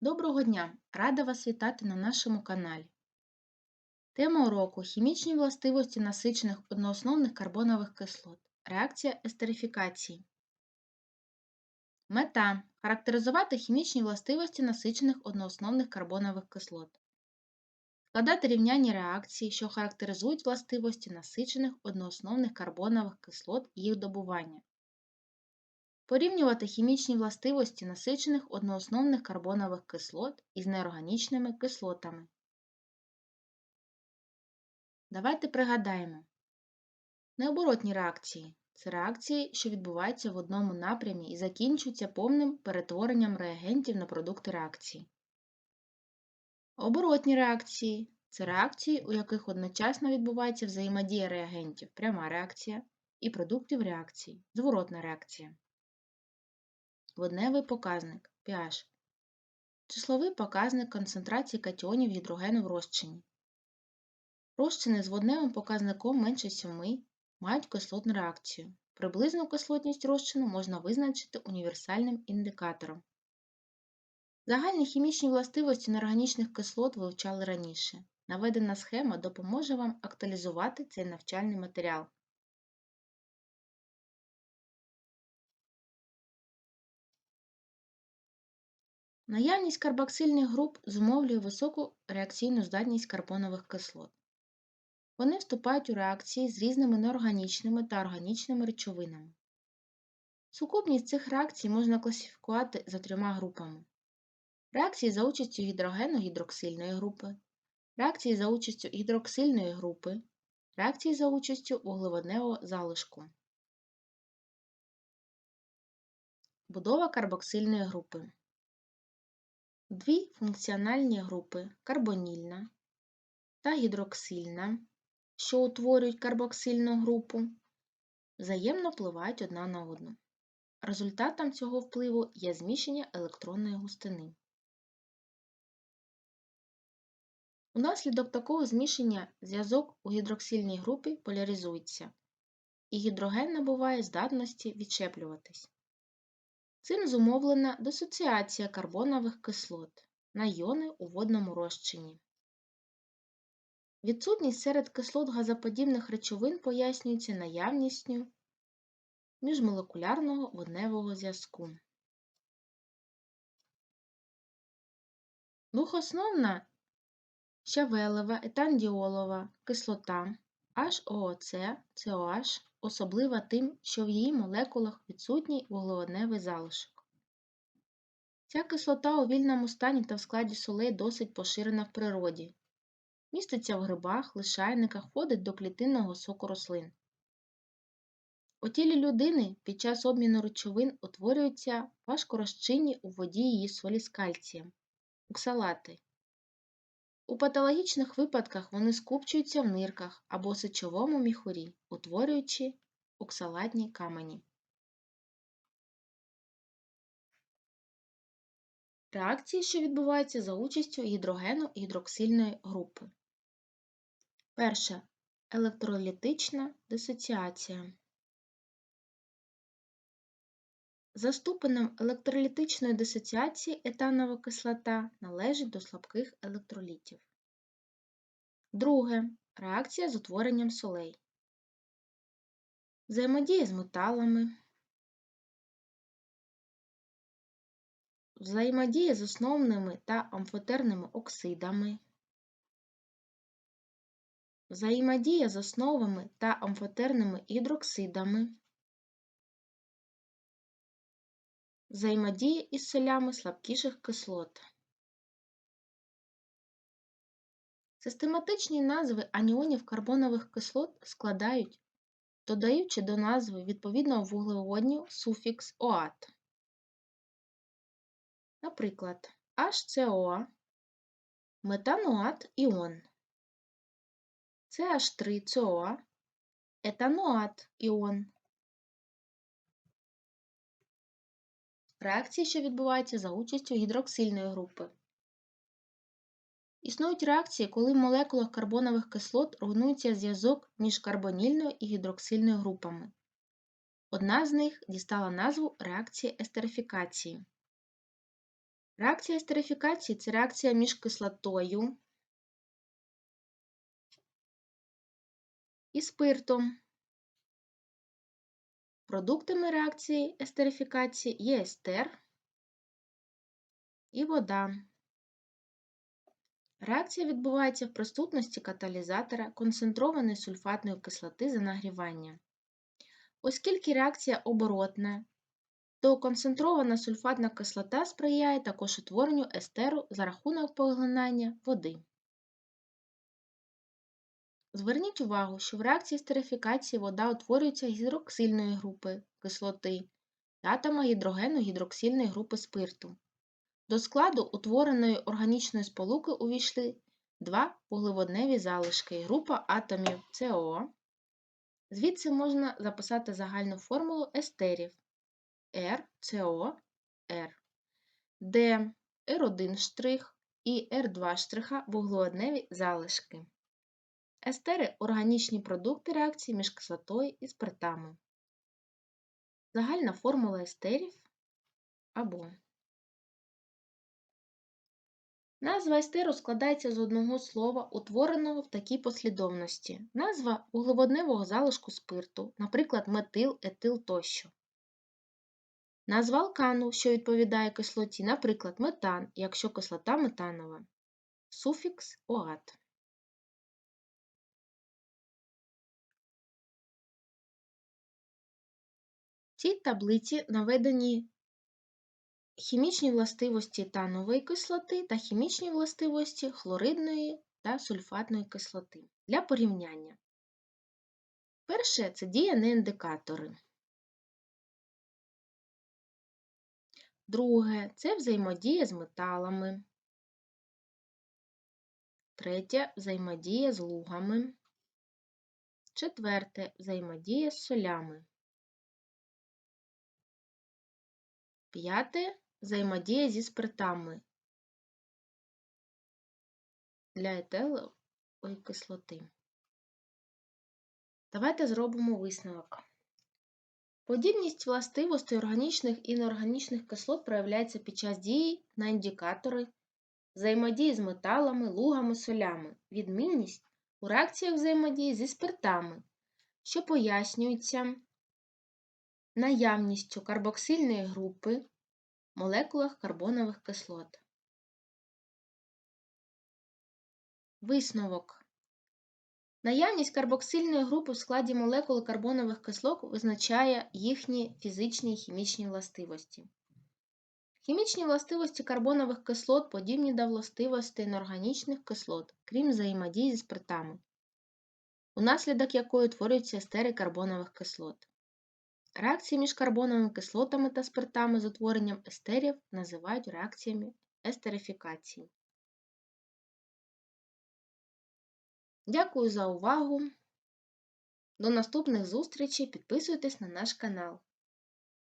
Доброго дня! Рада вас вітати на нашому каналі. Тема уроку хімічні властивості насичених одноосновних карбонових кислот. Реакція естерифікації. Мета характеризувати хімічні властивості насичених одноосновних карбонових кислот. Складати рівняння реакцій, що характеризують властивості насичених одноосновних карбонових кислот і їх добування. Порівнювати хімічні властивості насичених одноосновних карбонових кислот із неорганічними кислотами. Давайте пригадаємо. Необоротні реакції це реакції, що відбуваються в одному напрямі і закінчуються повним перетворенням реагентів на продукти реакції. Оборотні реакції це реакції, у яких одночасно відбувається взаємодія реагентів пряма реакція і продуктів реакції зворотна реакція. Водневий показник pH. Числовий показник концентрації катіонів гідрогену в розчині. Розчини з водневим показником менше 7 мають кислотну реакцію. Приблизну кислотність розчину можна визначити універсальним індикатором. Загальні хімічні властивості неорганічних кислот вивчали раніше. Наведена схема допоможе вам актуалізувати цей навчальний матеріал. Наявність карбоксильних груп зумовлює високу реакційну здатність карбонових кислот. Вони вступають у реакції з різними неорганічними та органічними речовинами. Сукупність цих реакцій можна класифікувати за трьома групами: реакції за участю гідрогену гідроксильної групи, реакції за участю гідроксильної групи, реакції за участю вуглеводневого залишку. Будова карбоксильної групи. Дві функціональні групи карбонільна та гідроксильна, що утворюють карбоксильну групу, взаємно впливають одна на одну. Результатом цього впливу є зміщення електронної густини. Унаслідок такого зміщення зв'язок у гідроксильній групі поляризується, і гідроген набуває здатності відчеплюватись. Цим зумовлена дисоціація карбонових кислот на йони у водному розчині. Відсутність серед кислот газоподібних речовин пояснюється наявністю міжмолекулярного водневого зв'язку. Двохосновна щавелева етандіолова кислота HOOC, COH особлива тим, що в її молекулах відсутній вуглеводневий залишок. Ця кислота у вільному стані та в складі солей досить поширена в природі. Міститься в грибах, лишайниках, входить до клітинного соку рослин. У тілі людини під час обміну речовин утворюються важкорозчинні у воді її солі з кальцієм, оксалати. У патологічних випадках вони скупчуються в нирках або сечовому міхурі, утворюючи оксалатні камені. Реакції, що відбуваються за участю гідрогену гідроксильної групи. Перше. Електролітична дисоціація. За ступенем електролітичної дисоціації етанова кислота належить до слабких електролітів. Друге. Реакція з утворенням солей. Взаємодія з металами. Взаємодія з основними та амфотерними оксидами. Взаємодія з основами та амфотерними гідроксидами. Взаємодія із солями слабкіших кислот. Систематичні назви аніонів карбонових кислот складають, додаючи до назви відповідного вуглеводню суфікс ОАТ. Наприклад, HCO, метаноат іон, CH3CO, етаноат іон. Реакції, що відбуваються за участю гідроксильної групи. Існують реакції, коли в молекулах карбонових кислот руйнується зв'язок між карбонільною і гідроксильною групами. Одна з них дістала назву реакції естерифікації. Реакція естерифікації – це реакція між кислотою і спиртом. Продуктами реакції естерифікації є естер і вода. Реакція відбувається в присутності каталізатора концентрованої сульфатної кислоти за нагрівання. Оскільки реакція оборотна, то концентрована сульфатна кислота сприяє також утворенню естеру за рахунок поглинання води. Зверніть увагу, що в реакції естерифікації вода утворюється гідроксильної групи кислоти і атома гідрогену гідроксильної групи спирту. До складу утвореної органічної сполуки увійшли два вуглеводневі залишки група атомів СО. Звідси можна записати загальну формулу естерів RCOR, де R1 штрих і R2 штриха вуглеводневі залишки. Естери органічні продукти реакції між кислотою і спиртами. Загальна формула естерів або Назва естеру складається з одного слова, утвореного в такій послідовності. Назва вуглеводневого залишку спирту, наприклад, метил, етил тощо. Назва алкану, що відповідає кислоті, наприклад, метан, якщо кислота метанова. Суфікс оат. Цій таблиці наведені хімічні властивості танової кислоти та хімічні властивості хлоридної та сульфатної кислоти. Для порівняння. Перше це дія на індикатори. Друге це взаємодія з металами. Третє взаємодія з лугами. Четверте взаємодія з солями. П'яте взаємодія зі спиртами для етилової кислоти. Давайте зробимо висновок. Подібність властивостей органічних і неорганічних кислот проявляється під час дії на індикатори, взаємодії з металами, лугами, солями, відмінність у реакціях взаємодії зі спиртами, що пояснюється наявністю карбоксильної групи в молекулах карбонових кислот. Висновок. Наявність карбоксильної групи в складі молекул карбонових кислот визначає їхні фізичні і хімічні властивості. Хімічні властивості карбонових кислот подібні до властивостей неорганічних кислот, крім взаємодії зі спиртами, унаслідок якої утворюються естери карбонових кислот. Реакції між карбоновими кислотами та спиртами з утворенням естерів називають реакціями естерифікації. Дякую за увагу! До наступних зустрічей! Підписуйтесь на наш канал.